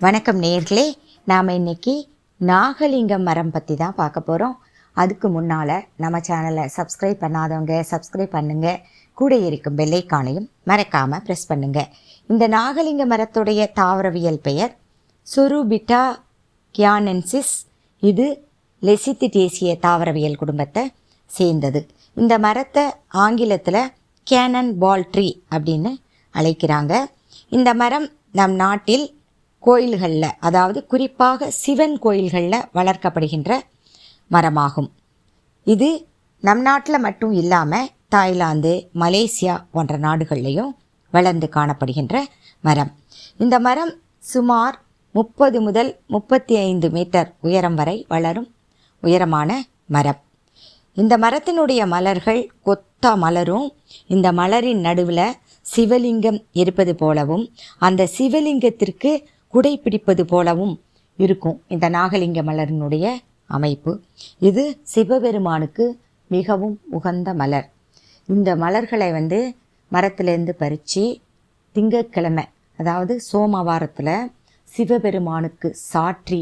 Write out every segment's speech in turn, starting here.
வணக்கம் நேர்களே நாம் இன்னைக்கு நாகலிங்கம் மரம் பற்றி தான் பார்க்க போகிறோம் அதுக்கு முன்னால் நம்ம சேனலை சப்ஸ்கிரைப் பண்ணாதவங்க சப்ஸ்கிரைப் பண்ணுங்கள் கூட இருக்கும் பெல்லைக்கானையும் மறக்காமல் ப்ரெஸ் பண்ணுங்கள் இந்த நாகலிங்க மரத்துடைய தாவரவியல் பெயர் சுருபிட்டா கியானென்சிஸ் இது லெசித்திடேசிய தாவரவியல் குடும்பத்தை சேர்ந்தது. இந்த மரத்தை ஆங்கிலத்தில் கேனன் பால் ட்ரீ அப்படின்னு அழைக்கிறாங்க. இந்த மரம் நம் நாட்டில் கோயில்களில் அதாவது குறிப்பாக சிவன் கோயில்களில் வளர்க்கப்படுகின்ற மரமாகும். இது நம் நாட்டில் மட்டும் இல்லாமல் தாய்லாந்து மலேசியா போன்ற நாடுகள்லையும் வளர்ந்து காணப்படுகின்ற மரம். இந்த மரம் சுமார் முப்பது முதல் முப்பத்தி ஐந்து மீட்டர் உயரம் வரை வளரும் உயரமான மரம். இந்த மரத்தினுடைய மலர்கள் கொத்தா மலரும் இந்த மலரின் நடுவில் சிவலிங்கம் இருப்பது போலவும் அந்த சிவலிங்கத்திற்கு குடை பிடிப்பது போலவும் இருக்கும். இந்த நாகலிங்க மலரினுடைய அமைப்பு. இது சிவபெருமானுக்கு மிகவும் உகந்த மலர். இந்த மலர்களை வந்து மரத்திலேருந்து பறித்து திங்கட்கிழமை அதாவது சோமவாரத்தில் சிவபெருமானுக்கு சாற்றி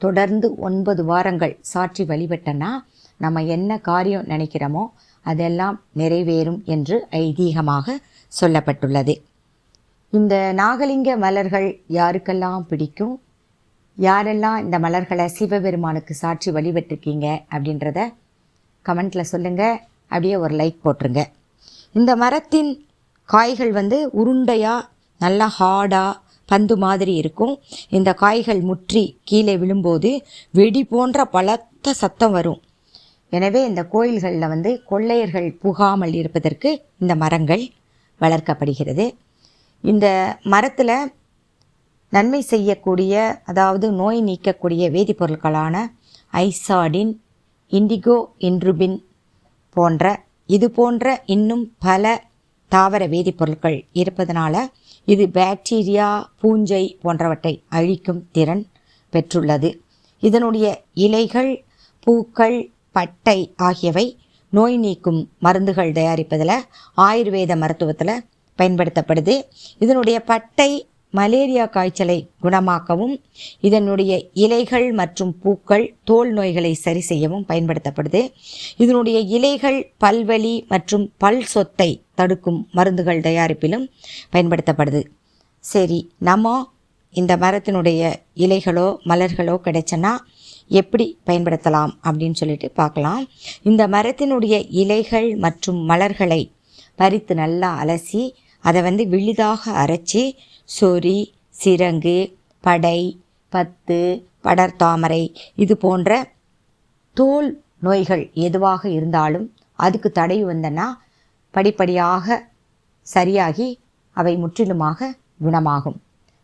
தொடர்ந்து ஒன்பது வாரங்கள் சாற்றி வழிபட்டனா நம்ம என்ன காரியம் நினைக்கிறோமோ அதெல்லாம் நிறைவேறும் என்று ஐதீகமாக சொல்லப்பட்டுள்ளது. இந்த நாகலிங்க மலர்கள் யாருக்கெல்லாம் பிடிக்கும்? யாரெல்லாம் இந்த மலர்களை சிவபெருமானுக்கு சாட்சி வழிபட்டிருக்கீங்க அப்படின்றத கமெண்ட்டில் சொல்லுங்கள் அப்படியே ஒரு லைக் போட்டுருங்க. இந்த மரத்தின் காய்கள் வந்து உருண்டையாக நல்லா ஹார்டாக பந்து மாதிரி இருக்கும். இந்த காய்கள் முற்றி கீழே விழும்போது வெடி போன்ற பலத்த சத்தம் வரும். எனவே இந்த கோயில்களில் வந்து கொள்ளையர்கள் புகாமல் இருப்பதற்கு இந்த மரங்கள் வளர்க்கப்படுகிறது. இந்த மரத்தில் நன்மை செய்யக்கூடிய அதாவது நோய் நீக்கக்கூடிய வேதிப்பொருட்களான ஐசாடின் இண்டிகோ இன்ட்ருபின் போன்ற இது போன்ற இன்னும் பல தாவர வேதிப்பொருட்கள் இருப்பதனால இது பாக்டீரியா பூஞ்சை போன்றவற்றை அழிக்கும் திறன் பெற்றுள்ளது. இதனுடைய இலைகள் பூக்கள் பட்டை ஆகியவை நோய் நீக்கும் மருந்துகள் தயாரிப்பதில் ஆயுர்வேத மருத்துவத்தில் பயன்படுத்தப்படுது. இதனுடைய பட்டை மலேரியா காய்ச்சலை குணமாக்கவும் இதனுடைய இலைகள் மற்றும் பூக்கள் தோல் நோய்களை சரி செய்யவும் பயன்படுத்தப்படுது. இதனுடைய இலைகள் பல்வலி மற்றும் பல் சொத்தை தடுக்கும் மருந்துகள் தயாரிப்பிலும் பயன்படுத்தப்படுது. சரி நம்ம இந்த மரத்தினுடைய இலைகளோ மலர்களோ கிடைச்சனா எப்படி பயன்படுத்தலாம் அப்படின்னு சொல்லிட்டு பார்க்கலாம். இந்த மரத்தினுடைய இலைகள் மற்றும் மலர்களை பறித்து நல்லா அலசி அதை வந்து விழுதாக அரைச்சி சொறி சிரங்கு படை பத்து படர்தாமரை இது போன்ற தோல் நோய்கள் எதுவாக இருந்தாலும் அதுக்கு தடை வந்தனா படிப்படியாக சரியாகி அவை முற்றிலுமாக குணமாகும்.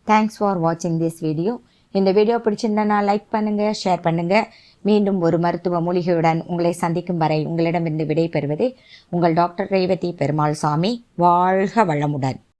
தேங்க்ஸ் ஃபார் வாட்சிங் திஸ் வீடியோ இந்த வீடியோ பிடிச்சிருந்தனா லைக் பண்ணுங்கள் ஷேர் பண்ணுங்கள் மீண்டும் ஒரு மருத்துவ மூலிகையுடன் உங்களை சந்திக்கும் வரை உங்களிடமிருந்து விடைபெறுவது உங்கள் டாக்டர் ரேவதி பெருமாள் சாமி. வாழ்க வளமுடன்.